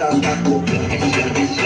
ta ta ta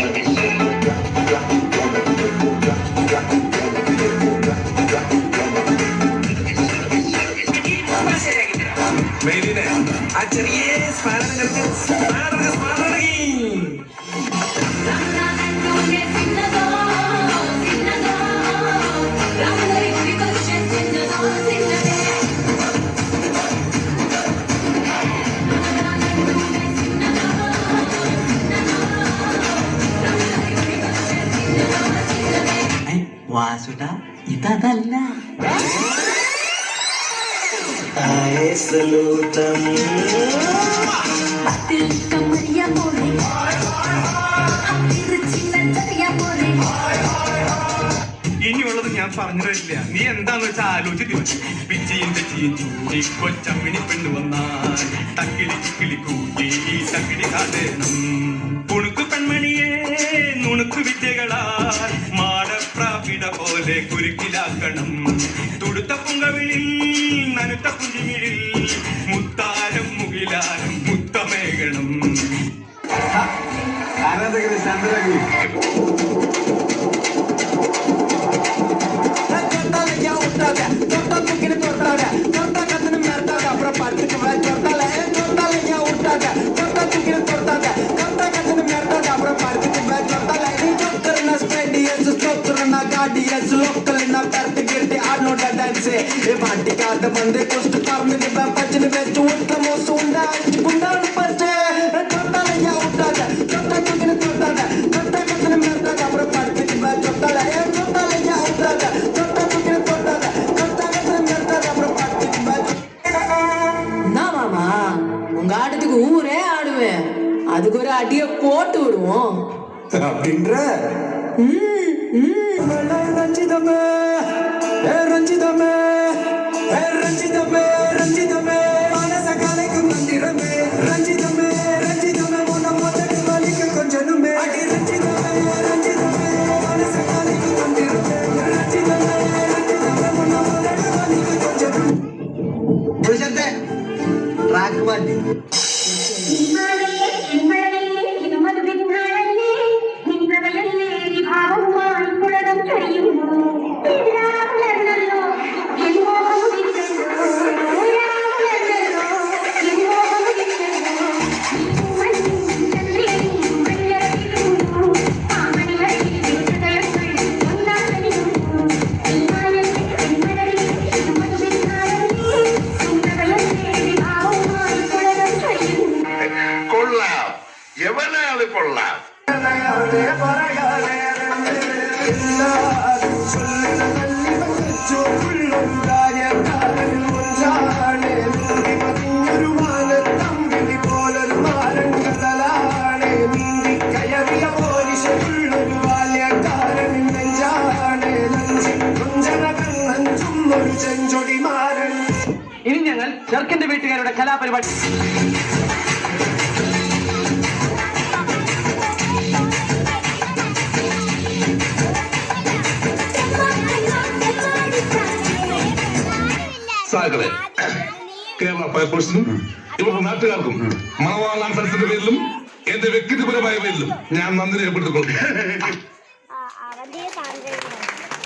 വാസുട ഇതല്ല ഇനിയുള്ളത് ഞാൻ പറഞ്ഞു തരില്ല നീ എന്താന്ന് വെച്ചാൽ ആലോചിച്ച് പിച്ചിന്റെ ചീച്ചൂടി കൊച്ചമ്മിണി പെണ്ണു വന്നാൽ. തക്കിളി ചിക്കിളി കൂട്ടി തക്കിളി കാതേണം മാടപ്രാപിട പോലെ കുരുക്കിലാക്കണം. തുടുത്ത പുങ്കവിളിൽ നനുത്ത കുഞ്ഞിമിഴിൽ മുത്താരം മുകിലാരം മുത്തമേകണം. ആരാധകരെ ஆடியன்ஸ் லோக்கல் நான் பரத்து கேட்டு ஆடனோட டான்ஸ் ஏ மாட்டிக்காத வந்து கொஸ்ட் காமினி பச்சனு வெச்சு உட்க மோசு உண்டா அஞ்சு குண்டான பச்சே தொட்டாலையா உண்டாத தொட்டா குக்கின தொட்டாத தொட்டா குக்கின மேட்டாத அப்புறம் படுத்துட்டு பா தொட்டால ஏ தொட்டாலையா உண்டாத தொட்டா குக்கின தொட்டாத தொட்டா குக்கின மேட்டாத அப்புறம் படுத்துட்டு பா என்ன மாமா உங்க ஆடத்துக்கு ஊரே ஆடுவேன் அதுக்கு ஒரு அடியை போட்டு விடுவோம் அப்படின்ற ம் ம் ரஞ்சிதமே ரஞ்சிதமே ரஞ்சிதமே ரஞ்சிதமே. மனச கலைக்கும் மந்திரமே ரஞ்சிதமே ரஞ்சிதமே. உன முதல் வலிக்கு கொஞ்சனுமே. ரஞ்சிதமே ரஞ்சிதமே. மனச கலைக்கும் மந்திரமே ரஞ்சிதமே ரஞ்சிதமே. உன முதல் வலிக்கு கொஞ்சனுமே. புரிஞ்சதே ட்ராக் மாட்டி കൊള്ളാം. ഇനി ഞങ്ങൾ ചെറുക്കന്റെ വീട്ടുകാരുടെ കലാപരിപാടി സാഗറെ. കേരള ഫയർഫോഴ്സിനും ഇവരുടെ നാട്ടുകാർക്കും മണവാളാൻ സരസിന്റെ പേരിലും എന്റെ വ്യക്തിപരമായ പേരിലും ഞാൻ നന്ദി രേഖപ്പെടുത്തിക്കൊള്ളുന്നു.